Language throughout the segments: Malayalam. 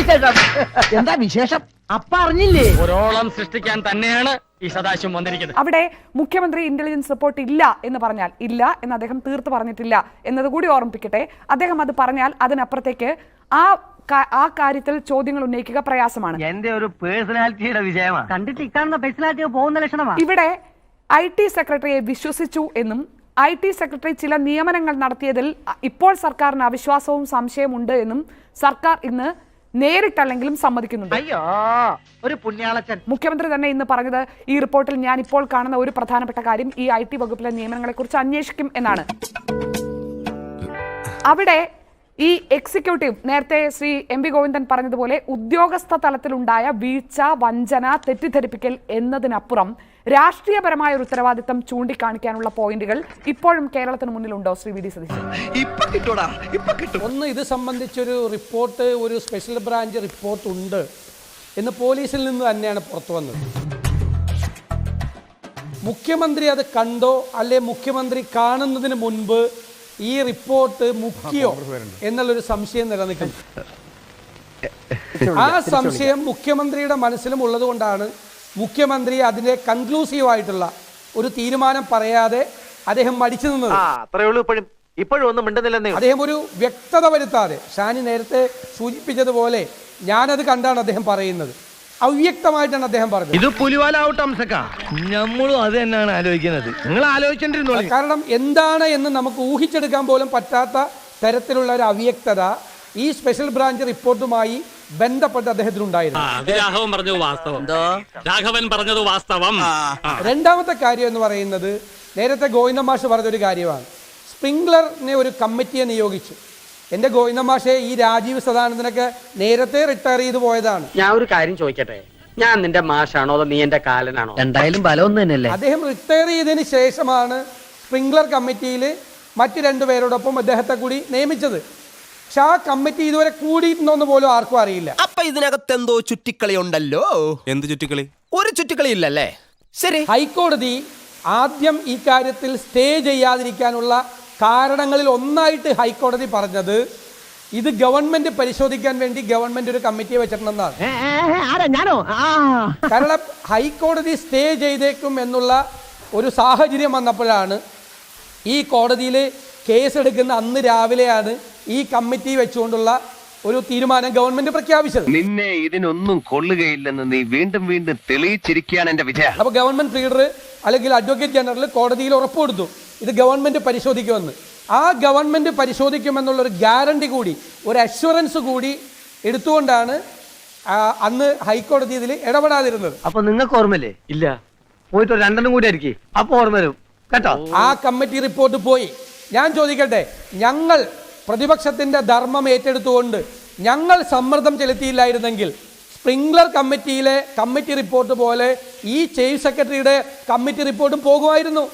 വിശേഷം? എന്താ വിശേഷം? അപ്പ അറിഞ്ഞില്ലേ? ഒരോളം സൃഷ്ടിക്കാൻ തന്നെയാണ് ഈ സദാശിവം വന്നിരിക്കുന്നത്. അവിടെ മുഖ്യമന്ത്രി ഇന്റലിജൻസ് റിപ്പോർട്ട് ഇല്ല എന്ന് പറഞ്ഞാൽ ഇല്ല എന്ന് അദ്ദേഹം തീർത്ത് പറഞ്ഞിട്ടില്ല എന്നത് കൂടി ഓർമ്മിപ്പിക്കട്ടെ. അദ്ദേഹം അത് പറഞ്ഞാൽ അതിനപ്പുറത്തേക്ക് ആ ആ കാര്യത്തിൽ ചോദ്യങ്ങൾ ഉന്നയിക്കുക പ്രയാസമാണ്. എന്റെ ഒരു പേഴ്സണാലിറ്റിയുടെ വിജയമാണ് കണ്ടിട്ട് ഇക്കാണുന്ന പേഴ്സണാലിറ്റി പോകുന്ന ലക്ഷണമാണ് ഇവിടെ ഐ ടി സെക്രട്ടറിയെ വിശ്വസിച്ചു എന്നും ഐ ടി സെക്രട്ടറി ചില നിയമനങ്ങൾ നടത്തിയതിൽ ഇപ്പോൾ സർക്കാരിന് അവിശ്വാസവും സംശയമുണ്ട് എന്നും സർക്കാർ ഇന്ന് നേരിട്ടല്ലെങ്കിലും സമ്മതിക്കുന്നുണ്ട്. അയ്യോ ഒരു പുണ്യാളച്ചൻ. മുഖ്യമന്ത്രി തന്നെ ഇന്ന് പറഞ്ഞത് ഈ റിപ്പോർട്ടിൽ ഞാൻ ഇപ്പോൾ കാണുന്ന ഒരു പ്രധാനപ്പെട്ട കാര്യം ഈ ഐ ടി വകുപ്പിലെ നിയമനങ്ങളെ കുറിച്ച് അന്വേഷിക്കും എന്നാണ്. അവിടെ ഈ എക്സിക്യൂട്ടീവ് നേരത്തെ ശ്രീ എം വി ഗോവിന്ദൻ പറഞ്ഞതുപോലെ ഉദ്യോഗസ്ഥ തലത്തിലുണ്ടായ വീഴ്ച വഞ്ചന തെറ്റിദ്ധരിപ്പിക്കൽ എന്നതിനപ്പുറം രാഷ്ട്രീയപരമായ ഒരു ഉത്തരവാദിത്തം ചൂണ്ടിക്കാണിക്കാനുള്ള പോയിന്റുകൾ ഇപ്പോഴും കേരളത്തിന് മുന്നിലുണ്ടോ ശ്രീ വി ഡി സതീശൻ? ഇപ്പൊ കിട്ടൂടാ കിട്ടും. ഒന്ന് ഇത് സംബന്ധിച്ചൊരു റിപ്പോർട്ട് ഒരു സ്പെഷ്യൽ ബ്രാഞ്ച് റിപ്പോർട്ട് ഉണ്ട്. എന്ന് പോലീസിൽ നിന്ന് തന്നെയാണ് പുറത്തു വന്നത്. മുഖ്യമന്ത്രി അത് കണ്ടോ അല്ലെ മുഖ്യമന്ത്രി കാണുന്നതിന് മുൻപ് ഈ റിപ്പോർട്ട് മുഖ്യോ എന്നുള്ളൊരു സംശയം നിലനിൽക്കുന്നു ആ സംശയം മുഖ്യമന്ത്രിയുടെ മനസ്സിലും ഉള്ളതുകൊണ്ടാണ് മുഖ്യമന്ത്രി അതിന്റെ കൺക്ലൂസീവ് ആയിട്ടുള്ള ഒരു തീരുമാനം പറയാതെ അദ്ദേഹം മടിച്ചു നിന്നത്. ഇപ്പോഴും. ഇപ്പോഴും ഒന്നും മിണ്ടുന്നില്ലെന്നേ. അദ്ദേഹം ഒരു വ്യക്തത വരുത്താതെ ഷാനി നേരത്തെ സൂചിപ്പിച്ചതുപോലെ ഞാനത് കണ്ടാണ് അദ്ദേഹം പറയുന്നത്. അവ്യക്തമായിട്ടാണ് അദ്ദേഹം പറഞ്ഞത്. ഇത് പുലിവാലാവട്ടെ നമ്മളും അത് തന്നെയാണ് ആലോചിക്കുന്നത്. നിങ്ങൾ ആലോചിച്ചോണ്ടിരുന്നോളി. കാരണം എന്താണ് എന്ന് നമുക്ക് ഊഹിച്ചെടുക്കാൻ പോലും പറ്റാത്ത തരത്തിലുള്ള ഒരു അവ്യക്തത ഈ സ്പെഷ്യൽ ബ്രാഞ്ച് റിപ്പോർട്ടുമായി ബന്ധപ്പെട്ട് അദ്ദേഹത്തിനുണ്ടായിരുന്നു പറഞ്ഞത് വാസ്തവം. രാഘവൻ പറഞ്ഞത് വാസ്തവം. രണ്ടാമത്തെ കാര്യം എന്ന് പറയുന്നത് നേരത്തെ ഗോവിന്ദ മാഷ് പറഞ്ഞൊരു കാര്യമാണ്. സ്പ്രിംഗ്ലറിനെ ഒരു കമ്മിറ്റിയെ നിയോഗിച്ചു. എന്റെ ഗോവിന്ദ മാഷെ ഈ രാജീവ് സദാനന്ദനൊക്കെ നേരത്തെ റിട്ടയർ ചെയ്തു പോയതാണ്. ഞാൻ ഒരു കാര്യം ചോദിക്കട്ടെ? ഞാൻ നിന്റെ മാഷാണോ അതോ നീ എന്റെ കാലനാണോ? എന്തായാലും ബലമൊന്നും തന്നെയല്ലേ? അദ്ദേഹം റിട്ടയർ ചെയ്തതിന് ശേഷമാണ് സ്പ്രിംഗ്ലർ കമ്മിറ്റിയിൽ മറ്റു രണ്ടുപേരോടൊപ്പം അദ്ദേഹത്തെ കൂടി നിയമിച്ചത്. പക്ഷെ ആ കമ്മിറ്റി ഇതുവരെ കൂടിയിട്ടുണ്ടോന്ന് പോലും ആർക്കും അറിയില്ല. അപ്പൊ ഇതിനകത്ത് എന്തോ ചുറ്റിക്കളി ഉണ്ടല്ലോ എന്ത് ചുറ്റിക്കളി? ഒരു ചുറ്റിക്കളി ഇല്ലല്ലേ ശരി. ഹൈക്കോടതി ആദ്യം ഈ കാര്യത്തിൽ സ്റ്റേ ചെയ്യാതിരിക്കാനുള്ള കാരണങ്ങളിൽ ഒന്നായിട്ട് ഹൈക്കോടതി പറഞ്ഞത് ഇത് ഗവൺമെന്റ് പരിശോധിക്കാൻ വേണ്ടി ഗവൺമെന്റ് ഒരു കമ്മിറ്റിയെ വെച്ചിട്ടുണ്ടെന്നാണ്. ആരാ? ഞാനോ? ആ. കാരണം ഹൈക്കോടതി സ്റ്റേ ചെയ്തേക്കും എന്നുള്ള ഒരു സാഹചര്യം വന്നപ്പോഴാണ് ഈ കോടതിയിൽ കേസെടുക്കുന്ന അന്ന് രാവിലെയാണ് ഈ കമ്മിറ്റി വെച്ചുകൊണ്ടുള്ള ഒരു തീരുമാനം ഗവൺമെന്റ് പ്രഖ്യാപിച്ചത്. നിന്നെ ഇതിനൊന്നും കൊള്ളുകയില്ലെന്ന് നീ വീണ്ടും വീണ്ടും തെളിയിച്ചിരിക്കുകയാണ് എന്റെ വിജയം. അപ്പൊ ഗവൺമെന്റ് ലീഡർ അല്ലെങ്കിൽ അഡ്വക്കേറ്റ് ജനറൽ കോടതിയിൽ ഉറപ്പ് കൊടുത്തു. ഇത് ഗവൺമെന്റ് പരിശോധിക്കുമെന്ന്. ആ ഗവൺമെന്റ് പരിശോധിക്കുമെന്നുള്ളൊരു ഗ്യാരണ്ടി കൂടി ഒരു അഷ്വറൻസ് കൂടി എടുത്തുകൊണ്ടാണ് അന്ന് ഹൈക്കോടതി ഇതിൽ ഇടപെടാതിരുന്നത്. അപ്പൊ നിങ്ങൾക്ക് ഓർമ്മല്ലേ ഇല്ല. പോയിട്ട് രണ്ടെണ്ണം കൂടി ആയിരിക്കും. അപ്പൊ ഓർമ്മ വരും. കേട്ടോ? ആ കമ്മിറ്റി റിപ്പോർട്ട് പോയി. ഞാൻ ചോദിക്കട്ടെ ഞങ്ങൾ പ്രതിപക്ഷത്തിന്റെ ധർമ്മം ഏറ്റെടുത്തുകൊണ്ട് ഞങ്ങൾ സമ്മർദ്ദം ചെലുത്തിയില്ലായിരുന്നെങ്കിൽ സ്പ്രിംഗ്ലർ കമ്മിറ്റിയിലെ കമ്മിറ്റി റിപ്പോർട്ട് പോലെ ഈ ചീഫ് സെക്രട്ടറിയുടെ കമ്മിറ്റി റിപ്പോർട്ടും പോകുമായിരുന്നു.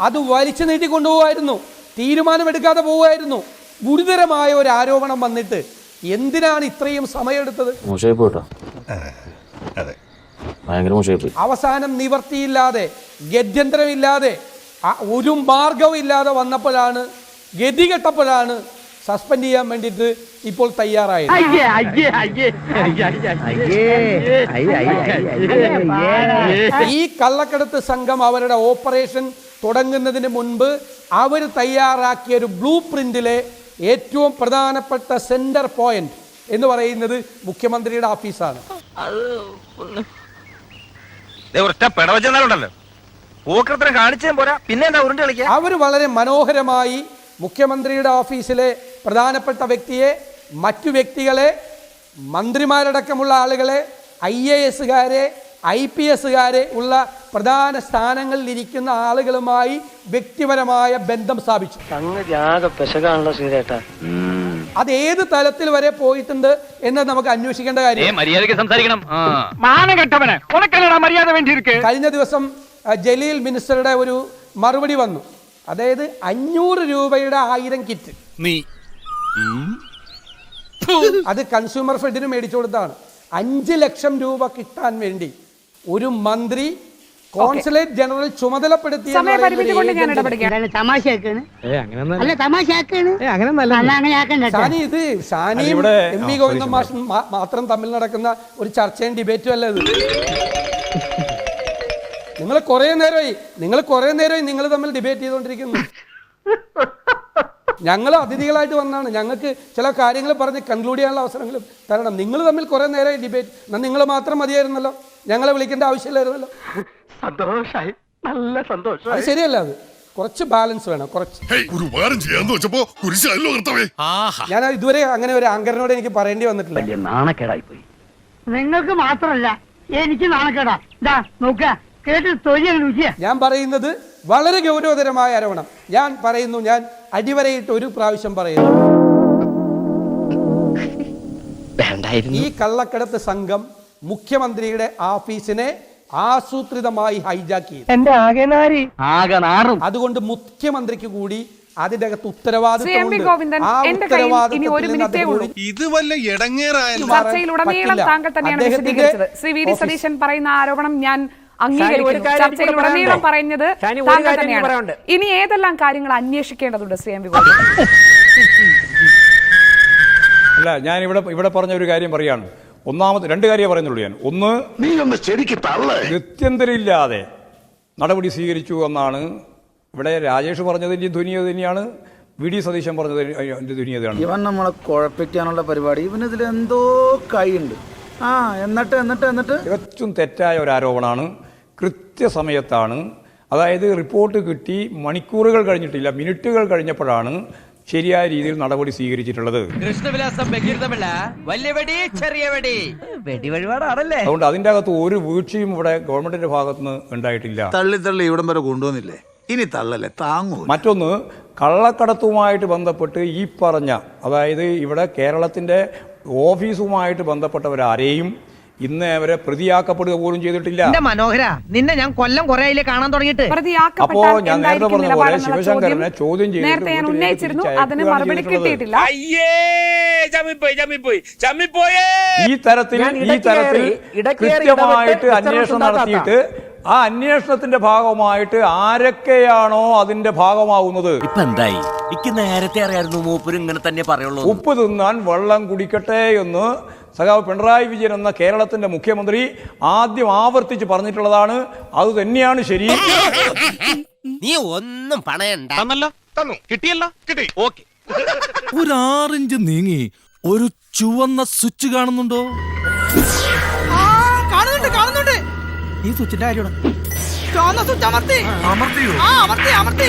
അത് വലിച്ചു നീട്ടി കൊണ്ടുപോകുമായിരുന്നു തീരുമാനമെടുക്കാതെ പോവുമായിരുന്നു ഗുരുതരമായ ഒരു ആരോപണം വന്നിട്ട് എന്തിനാണ് ഇത്രയും സമയമെടുത്തത് മോശമായി പോയിട്ടോ ഭയങ്കര മോശമായി പോയി അവസാനം നിവർത്തിയില്ലാതെ ഗത്യന്തരമില്ലാതെ ആ ഒരു മാർഗവും ഇല്ലാതെ വന്നപ്പോഴാണ് ഗതികെട്ടപ്പോഴാണ് സസ്പെൻഡ് ചെയ്യാൻ വേണ്ടിട്ട് ഇപ്പോൾ തയ്യാറായത് ഈ കള്ളക്കടത്ത് സംഘം അവരുടെ ഓപ്പറേഷൻ തുടങ്ങുന്നതിന് മുൻപ് അവർ തയ്യാറാക്കിയ ഒരു ബ്ലൂ പ്രിന്റിലെ ഏറ്റവും പ്രധാനപ്പെട്ട സെന്റർ പോയിന്റ് എന്ന് പറയുന്നത് മുഖ്യമന്ത്രിയുടെ ഓഫീസാണ്. ഒറ്റ പിടവച്ചെന്നാലുണ്ടല്ലോ. പൂക്കൃത്രം കാണിച്ചേ പോരാ. പിന്നെ ഉരുണ്ട് കളിക്കാ അവർ വളരെ മനോഹരമായി മുഖ്യമന്ത്രിയുടെ ഓഫീസിലെ പ്രധാനപ്പെട്ട വ്യക്തിയെ മറ്റു വ്യക്തികളെ മന്ത്രിമാരടക്കമുള്ള ആളുകളെ ഐ എ എസുകാരെ ഐ പി എസുകാരെ ഉള്ള പ്രധാന സ്ഥാനങ്ങളിൽ ഇരിക്കുന്ന ആളുകളുമായി വ്യക്തിപരമായ ബന്ധം സ്ഥാപിച്ചു. അത് ഏത് തലത്തിൽ വരെ പോയിട്ടുണ്ട് എന്ന് നമുക്ക് അന്വേഷിക്കേണ്ട കാര്യം. കഴിഞ്ഞ ദിവസം ജലീൽ മിനിസ്റ്ററുടെ ഒരു മറുപടി വന്നു. അതായത് അഞ്ഞൂറ് രൂപയുടെ ആയിരം കിറ്റ്. നീ. അത് കൺസ്യൂമർ ഫെഡിന് മേടിച്ചു കൊടുത്താണ്. അഞ്ച് ലക്ഷം രൂപ കിട്ടാൻ വേണ്ടി ഒരു മന്ത്രി കോൺസുലേറ്റ് ജനറൽ ചുമതലപ്പെടുത്തി സമയപരിമിതി കൊണ്ട് ഞാൻ ഇടപെടുകയാണ്. ഷാനി ഇത് ഷാനിയും എം വി ഗോവിന്ദൻ മാഷും മാ- മാത്രം തമ്മിൽ നടക്കുന്ന ഒരു ചർച്ചയും ഡിബേറ്റും അല്ല ഇത്. നിങ്ങൾ കുറെ നേരമായി നിങ്ങൾ കുറെ നേരമായി നിങ്ങൾ തമ്മിൽ ഡിബേറ്റ് ചെയ്തുകൊണ്ടിരിക്കുന്നു. ഞങ്ങൾ അതിഥികളായിട്ട് വന്നാണ്. ഞങ്ങൾക്ക് ചില കാര്യങ്ങൾ പറഞ്ഞ് കൺക്ലൂഡ് ചെയ്യാനുള്ള അവസരങ്ങൾ തരണം. നിങ്ങൾ തമ്മിൽ കുറെ നേരമായി ഡിബേറ്റ് എന്നാൽ നിങ്ങൾ മാത്രം മതിയായിരുന്നല്ലോ. ഞങ്ങളെ വിളിക്കേണ്ട ആവശ്യമില്ലായിരുന്നല്ലോ. സന്തോഷായി. നല്ല സന്തോഷം അത് ശരിയല്ല അത്. കുറച്ച് ബാലൻസ് വേണം കുറച്ച്. ഒരു ഉപകാരം ചെയ്യാന്ന് വെച്ചപ്പോ കുരിശല്ലോ കർത്തവേ. ഞാൻ ഇതുവരെ അങ്ങനെ ഒരു ആങ്കറിനോട് എനിക്ക് പറയേണ്ടി വന്നിട്ടില്ല. വലിയ നാണക്കേടായി പോയി നിങ്ങൾക്ക് മാത്രമല്ല എനിക്ക് നാണക്കേടാ. ഇതാ നോക്ക കേട്ട് തൊഴിൽ രുചിയാ. ഞാൻ പറയുന്നത് വളരെ ഗൗരവതരമായ ആരോപണം. ഞാൻ പറയുന്നു ഞാൻ അടിവരയിട്ട് ഒരു പ്രാവശ്യം പറയുന്നു. ഈ കള്ളക്കടത്ത് സംഘം മുഖ്യമന്ത്രിയുടെ ഓഫീസിനെ ആസൂത്രിതമായി ഹൈജാക്ക് ചെയ്തു. എന്റെ ആകെനാരി ആകെ അതുകൊണ്ട് മുഖ്യമന്ത്രിക്ക് കൂടി അതിന്റെ അകത്ത് ശ്രീ എം ഗോവിന്ദൻ ആ എന്റെ ഇനി ഒരു മിനിറ്റേ ഉള്ളൂ. ഒഴി- ഇത് വല്ല ചർച്ചയിലുടനീളം താങ്കൾ തന്നെയാണ് വിശദീകരിച്ചത്. ശ്രീ വി ഡി സതീശൻ പറയുന്ന ആരോപണം ഞാൻ താങ്കൾ തന്നെയാണ്. ഇനി ഏതെല്ലാം കാര്യങ്ങൾ അന്വേഷിക്കേണ്ടതുണ്ട് ശ്രീ എം വി ഗോവിന്ദൻ? അല്ല ഞാൻ ഇവിടെ ഇവിടെ പറഞ്ഞ ഒരു കാര്യം പറയാണ്. ഒന്നാമത് രണ്ട് കാര്യം പറയുന്നുള്ളൂ ഞാൻ. ഒന്ന് നീ ഒന്ന് ശരിക്ക് ഗത്യന്തരമില്ലാതെ നടപടി സ്വീകരിച്ചു എന്നാണ് ഇവിടെ രാജേഷ് പറഞ്ഞതിന്റെ ധ്വനി അത് തന്നെയാണ് വി ഡി സതീശൻ പറഞ്ഞത് എന്റെ ധുനിയതാണ് ഇവൻ നമ്മളെ കുഴപ്പിക്കാനുള്ള പരിപാടി. ഇവൻ ഇതിൽ എന്തോ കൈയുണ്ട്. ആ എന്നിട്ട് എന്നിട്ട് എന്നിട്ട്? തികച്ചും തെറ്റായ ഒരു ആരോപണമാണ്. കൃത്യസമയത്താണ്. അതായത് റിപ്പോർട്ട് കിട്ടി മണിക്കൂറുകൾ കഴിഞ്ഞിട്ടില്ല മിനിറ്റുകൾ കഴിഞ്ഞപ്പോഴാണ് ശരിയായ രീതിയിൽ നടപടി സ്വീകരിച്ചിട്ടുള്ളത്. കൃഷ്ണവിലാസം ബഹിർദമല്ല വലിയ വെടി ചെറിയ വെടി. വെടി വഴിപാടാണല്ലേ? അതുകൊണ്ട് അതിന്റെ അകത്ത് ഒരു വീഴ്ചയും ഇവിടെ ഗവൺമെന്റിന്റെ ഭാഗത്തുനിന്ന് ഉണ്ടായിട്ടില്ല. തള്ളി തള്ളി ഇവിടം വരെ കൊണ്ടുവന്നില്ലേ? ഇനി തള്ളല്ലേ? താങ്ങൂ. മറ്റൊന്ന് കള്ളക്കടത്തുമായിട്ട് ബന്ധപ്പെട്ട് ഈ പറഞ്ഞ അതായത് ഇവിടെ കേരളത്തിന്റെ ഓഫീസുമായിട്ട് ബന്ധപ്പെട്ടവരാരെയും ഇന്ന് അവരെ പ്രതിയാക്കപ്പെടുക പോലും ചെയ്തിട്ടില്ല. മനോഹര നിന്നെ ഞാൻ കൊല്ലം കൊറേ കാണാൻ തുടങ്ങിയിട്ട്? അപ്പോ ഞാൻ നേരത്തെ പറഞ്ഞ പോലെ ശിവശങ്കരനെ ചോദ്യം? നേരത്തെ ഞാൻ ഉന്നയിച്ചിരുന്നു അതിന് മറുപടി. കിട്ടിയിട്ടില്ല. ഈ തരത്തിൽ ഈ തരത്തിൽ കൃത്യമായിട്ട് അന്വേഷണം നടത്തിയിട്ട് ആ അന്വേഷണത്തിന്റെ ഭാഗമായിട്ട് ആരൊക്കെയാണോ അതിന്റെ ഭാഗമാവുന്നത്? ഇപ്പൊ എന്തായി എനിക്ക് നേരത്തെ അറിയായിരുന്നു മൂപ്പര് ഇങ്ങനെ തന്നെ പറയുള്ളൂ ഉപ്പ് തിന്നാൻ വെള്ളം കുടിക്കട്ടെ എന്ന് സഖാവ് പിണറായി വിജയൻ എന്ന കേരളത്തിന്റെ മുഖ്യമന്ത്രി ആദ്യം ആവർത്തിച്ച് പറഞ്ഞിട്ടുള്ളതാണ് അത് തന്നെയാണ് ശരി. നീ ഒന്നും പണയണ്ട. തന്നല്ലോ. തന്നു. കിട്ടിയല്ലോ? കിട്ടി. ഓക്കെ. ഒരു ആറിഞ്ച് നീങ്ങി ഒരു ചുവന്ന സ്വിച്ച് കാണുന്നുണ്ടോ? കാണുന്നുണ്ട് കാണുന്നുണ്ട്. ഈ സ്വിച്ചിന്റെ കാര്യമാണ്? ചുവന്ന സ്വിച്ച് അമർത്തി. അമർത്തിയോ? ആ അമർത്തി അമർത്തി.